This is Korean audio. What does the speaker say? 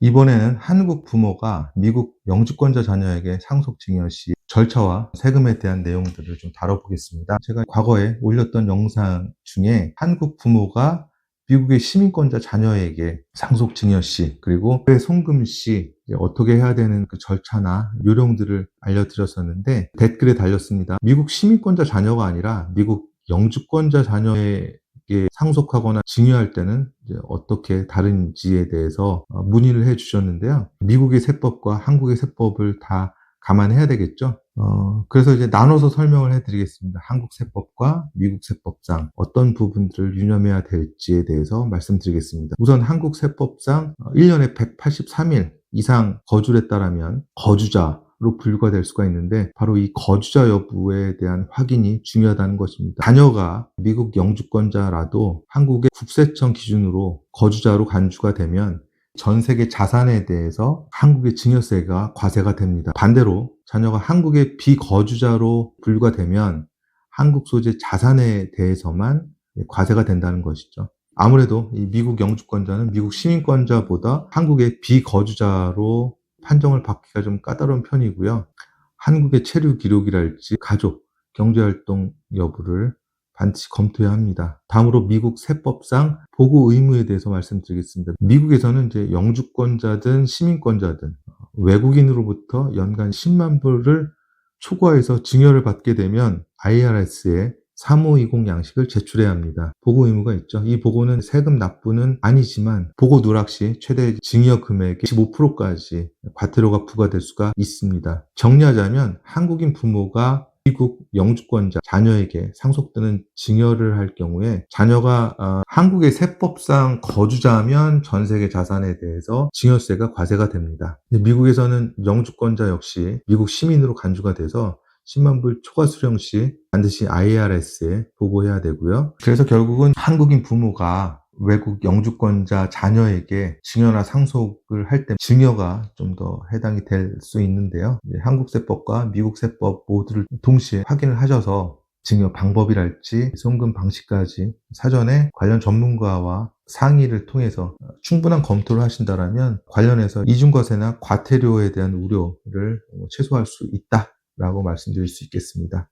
이번에는 한국 부모가 미국 영주권자 자녀에게 상속 증여 시 절차와 세금에 대한 내용들을 좀 다뤄보겠습니다. 제가 과거에 올렸던 영상 중에 한국 부모가 미국의 시민권자 자녀에게 상속 증여 시 그리고 송금 시 어떻게 해야 되는 그 절차나 요령들을 알려드렸었는데 댓글에 달렸습니다. 미국 시민권자 자녀가 아니라 미국 영주권자 자녀 에게 상속하거나 증여할 때는 어떻게 다른지에 대해서 어, 문의를 해 주셨는데요. 미국의 세법과 한국의 세법을 다 감안해야 되겠죠. 어, 그래서 이제 나눠서 설명을 해드리겠습니다. 한국 세법과 미국 세법상 어떤 부분들을 유념해야 될지에 대해서 말씀드리겠습니다. 우선 한국 세법상 1년에 183일 이상 거주를 했다라면 거주자 로 분류가 될 수가 있는데 바로 이 거주자 여부에 대한 확인이 중요하다는 것입니다. 자녀가 미국 영주권자라도 한국의 국세청 기준으로 거주자로 간주가 되면 전 세계 자산에 대해서 한국의 증여세가 과세가 됩니다. 반대로 자녀가 한국의 비거주자로 분류가 되면 한국 소재 자산에 대해서만 과세가 된다는 것이죠. 아무래도 이 미국 영주권자는 미국 시민권자보다 한국의 비거주자로 판정을 받기가 좀 까다로운 편이고요. 한국의 체류 기록이랄지 가족, 경제활동 여부를 반드시 검토해야 합니다. 다음으로 미국 세법상 보고 의무에 대해서 말씀드리겠습니다. 미국에서는 이제 영주권자든 시민권자든 외국인으로부터 연간 10만 불을 초과해서 증여를 받게 되면 IRS에 3520 양식을 제출해야 합니다. 보고 의무가 있죠. 이 보고는 세금 납부는 아니지만 보고 누락 시 최대 증여 금액의 15%까지 과태료가 부과될 수가 있습니다. 정리하자면 한국인 부모가 미국 영주권자 자녀에게 상속되는 증여를 할 경우에 자녀가 어, 한국의 세법상 거주자면 전 세계 자산에 대해서 증여세가 과세가 됩니다. 미국에서는 영주권자 역시 미국 시민으로 간주가 돼서 10만 불 초과 수령 시 반드시 IRS에 보고해야 되고요. 그래서 결국은 한국인 부모가 외국 영주권자 자녀에게 증여나 상속을 할 때 증여가 좀 더 해당이 될 수 있는데요. 한국 세법과 미국 세법 모두를 동시에 확인을 하셔서 증여 방법이랄지 송금 방식까지 사전에 관련 전문가와 상의를 통해서 충분한 검토를 하신다면 관련해서 이중과세나 과태료에 대한 우려를 최소화할 수 있다. 라고 말씀드릴 수 있겠습니다.